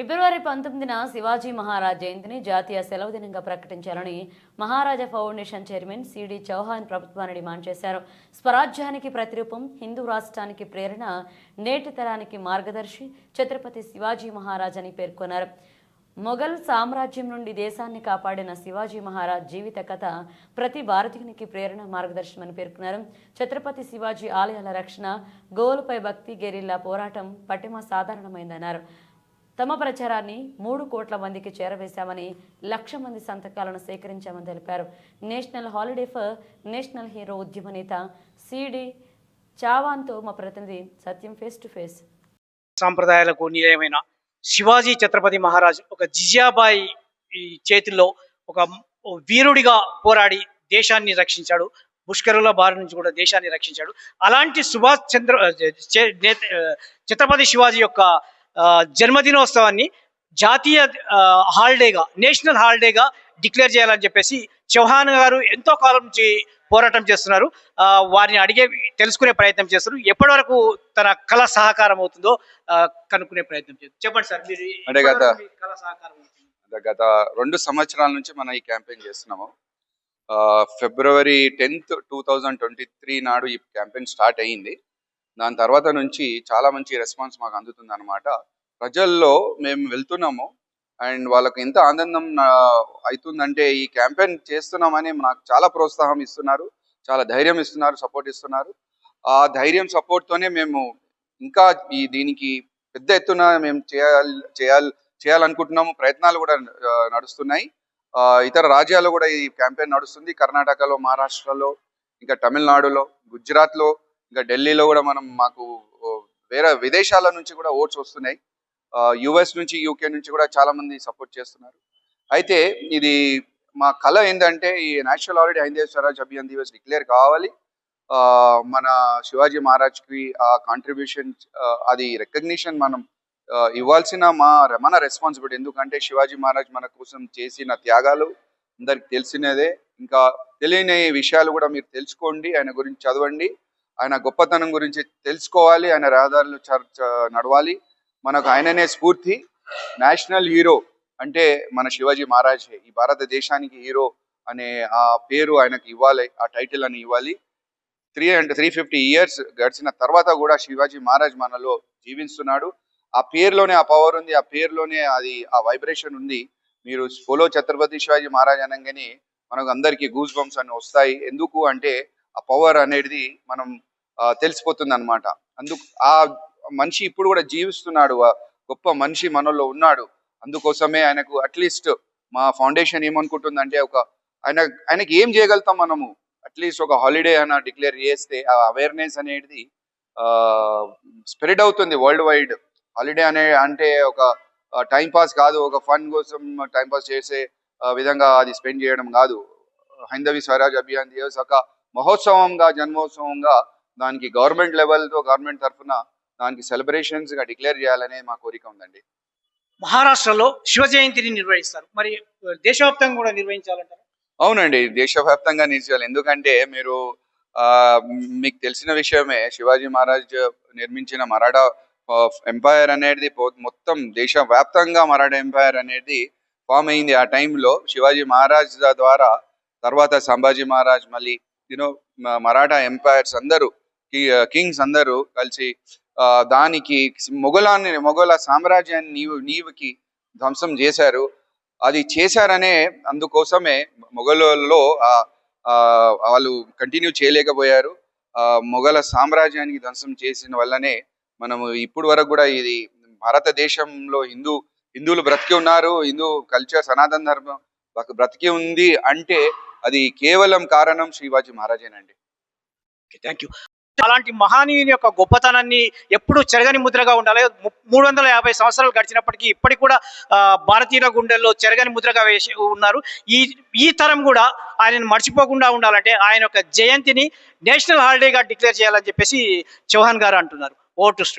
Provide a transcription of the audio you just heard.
ఫిబ్రవరి పంతొమ్మిదిన శివాజీ మహారాజ్ జయంతిని జాతీయ సెలవు దినంగా ప్రకటించాలని Maharaja foundation chairman CD Chauhan ప్రభుత్వాన్ని డిమాండ్ చేశారు. స్వరాజ్యానికి ప్రతిరూపం హిందూ రాష్ట్రానికి ప్రేరణ నేటి తరానికి మార్గదర్శి ఛత్రపతి శివాజీ మహారాజ్ అని పేర్కొన్నారు. మొఘల్ సామ్రాజ్యం నుండి దేశాన్ని కాపాడిన శివాజీ మహారాజ్ జీవిత కథ ప్రతి భారతీయునికి ప్రేరణ మార్గదర్శనమని పేర్కొన్నారు. ఛత్రపతి శివాజీ ఆలయాల రక్షణ గోవులపై భక్తి గెరిల్లా పోరాటం పటిమ సాధారణమైందన్నారు. తమ ప్రచారాన్ని మూడు కోట్ల మందికి చేరవేశామని లక్ష మంది సంతకాలను సేకరించామని తెలిపారు. National holiday for national hero ఉద్యమ నేత సిడి చావాన్తో మా ప్రతినిధి సత్యం ఫేస్ టు ఫేస్ సాంప్రదాయాలకు నిలయమైన శివాజీ ఛత్రపతి మహారాజ్ ఒక జిజాబాయి చేతుల్లో ఒక వీరుడిగా పోరాడి దేశాన్ని రక్షించాడు. పుష్కరుల బారి నుంచి కూడా దేశాన్ని రక్షించాడు. అలాంటి సుభాష్ చంద్ర చే- ఛత్రపతి శివాజీ యొక్క జన్మదినోత్సవాన్ని జాతీయ హాలిడేగా నేషనల్ హాలిడేగా డిక్లేర్ చేయాలని చెప్పేసి చౌహాన్ గారు ఎంతో కాలం నుంచి పోరాటం చేస్తున్నారు. వారిని అడిగే తెలుసుకునే ప్రయత్నం చేస్తున్నారు. ఎప్పటి వరకు తన కళ సహకారం అవుతుందో కనుక్కునే ప్రయత్నం చేస్తారు చెప్పండి సార్ మీరు అంటే గత- కళ సహకారం గత రెండు సంవత్సరాల నుంచి మనం ఈ క్యాంపెయిన్ చేస్తున్నాము. February tenth two thousand twenty three నాడు ఈ క్యాంపెయిన్ స్టార్ట్ అయ్యింది దాని తర్వాత నుంచి చాలా మంచి రెస్పాన్స్ మాకు అందుతుంది అనమాట ప్రజల్లో మేము వెళ్తున్నాము. అండ్ వాళ్ళకు ఎంత ఆనందం అవుతుందంటే ఈ క్యాంపెయిన్ చేస్తున్నామని నాకు చాలా ప్రోత్సాహం ఇస్తున్నారు. చాలా ధైర్యం ఇస్తున్నారు సపోర్ట్ ఇస్తున్నారు. ఆ ధైర్యం సపోర్ట్తోనే తోనే మేము ఇంకా ఈ దీనికి పెద్ద ఎత్తున మేము చేయాలి చేయాలి చేయాలనుకుంటున్నాము. ప్రయత్నాలు కూడా నడుస్తున్నాయి. ఆ, ఇతర రాజ్యాల్లో కూడా ఈ క్యాంపెయిన్ నడుస్తుంది. కర్ణాటకలో మహారాష్ట్రలో ఇంకా తమిళనాడులో గుజరాత్లో. ఇంకా ఢిల్లీలో కూడా మనం మాకు వేరే విదేశాల నుంచి కూడా ఓట్స్ వస్తున్నాయి. యుఎస్ నుంచి యూకే నుంచి కూడా చాలా మంది సపోర్ట్ చేస్తున్నారు. అయితే ఇది మా కళ ఏంటంటే ఈ నేషనల్ హాలిడే హైందే స్వరాజ్ అభియాన్ దివస్ డిక్లేర్ కావాలి. మన శివాజీ మహారాజ్కి ఆ కాంట్రిబ్యూషన్ అది రికగ్నిషన్ మనం ఇవ్వాల్సిన మా మన రెస్పాన్సిబిలిటీ ఎందుకంటే శివాజీ మహారాజ్ మన కోసం చేసిన త్యాగాలు అందరికి తెలిసినదే. ఇంకా తెలియని విషయాలు కూడా మీరు తెలుసుకోండి. ఆయన గురించి చదవండి. ఆయన గొప్పతనం గురించి తెలుసుకోవాలి ఆయన రహదారులు చర్చ నడవాలి. మనకు ఆయననే స్ఫూర్తి. నేషనల్ హీరో అంటే మన శివాజీ మహారాజ్. ఈ భారతదేశానికి హీరో అనే ఆ పేరు ఆయనకి ఇవ్వాలి ఆ టైటిల్ అని ఇవ్వాలి. Three and three fifty years గడిచిన తర్వాత కూడా శివాజీ మహారాజ్ మనలో జీవిస్తున్నాడు. ఆ పేరులోనే ఆ పవర్ ఉంది ఆ పేరులోనే అది ఆ వైబ్రేషన్ ఉంది. మీరు ఫోలో ఛత్రపతి శివాజీ మహారాజ్ అనగానే మనకు అందరికీ గూస్ బంప్స్ అని వస్తాయి. ఎందుకు అంటే ఆ పవర్ అనేది మనం తెలిసిపోతుంది అనమాట అందుకు ఆ మనిషి ఇప్పుడు కూడా జీవిస్తున్నాడు. గొప్ప మనిషి మనలో ఉన్నాడు. అందుకోసమే ఆయనకు అట్లీస్ట్ మా ఫౌండేషన్ ఏమనుకుంటుందంటే ఒక ఆయన ఆయనకి ఏం చేయగలుగుతాం మనము? అట్లీస్ట్ ఒక హాలిడే అని డిక్లేర్ చేస్తే ఆ అవేర్నెస్ అనేది స్ప్రెడ్ అవుతుంది వరల్డ్ వైడ్ హాలిడే అనే అంటే ఒక టైం పాస్ కాదు. ఒక ఫన్ కోసం టైం పాస్ చేసే విధంగా అది స్పెండ్ చేయడం కాదు. హైందవి స్వరాజ్ అభియాన్ దివస్ ఒక మహోత్సవంగా జన్మోత్సవంగా దానికి గవర్నమెంట్ లెవెల్తో గవర్నమెంట్ తరఫున దానికి సెలబ్రేషన్స్గా డిక్లేర్ చేయాలనే మా కోరిక ఉందండి. మహారాష్ట్రలో శివ జయంతిని నిర్వహిస్తారు. మరి దేశవ్యాప్తంగా కూడా నిర్వహించాలంటారు? అవునండి. దేశవ్యాప్తంగా నిలిచాలి ఎందుకంటే మీరు ఆ మీకు తెలిసిన విషయమే శివాజీ మహారాజ్ నిర్మించిన మరాఠా ఎంపైర్ అనేది మొత్తం దేశవ్యాప్తంగా మరాఠా ఎంపైర్ అనేది ఫామ్ అయింది. ఆ టైంలో శివాజీ మహారాజ్ ద్వారా తర్వాత సంభాజీ మహారాజ్ మళ్ళీ యూనో మరాఠా ఎంపైర్స్ అందరూ కింగ్స్ అందరూ కలిసి దానికి మొఘలాన్ని మొఘల సామ్రాజ్యాన్ని నీవు నీవుకి ధ్వంసం చేశారు. అది చేశారనే అందుకోసమే మొఘలలో ఆ, వాళ్ళు కంటిన్యూ చేయలేకపోయారు. ఆ, మొఘల సామ్రాజ్యానికి ధ్వంసం చేసిన వల్లనే మనము ఇప్పుడు వరకు కూడా ఇది భారతదేశంలో హిందూ హిందువులు బ్రతికి ఉన్నారు. హిందూ కల్చర్ సనాతన ధర్మం బ్రతికి ఉంది అంటే అది కేవలం కారణం శ్రీవాజీ మహారాజేనండి. థ్యాంక్ యూ అలాంటి మహానీయుని యొక్క గొప్పతనాన్ని ఎప్పుడు చెరగని ముద్రగా ఉండాలి. మూడు వందల యాభై సంవత్సరాలు గడిచినప్పటికీ ఇప్పటికి కూడా భారతీయుల గుండెల్లో చెరగని ముద్రగా వేసి ఉన్నారు. ఈ ఈ తరం కూడా ఆయనను మర్చిపోకుండా ఉండాలంటే ఆయన యొక్క జయంతిని నేషనల్ హాలిడేగా డిక్లేర్ చేయాలని చెప్పేసి చౌహాన్ గారు అంటున్నారు. Vote studio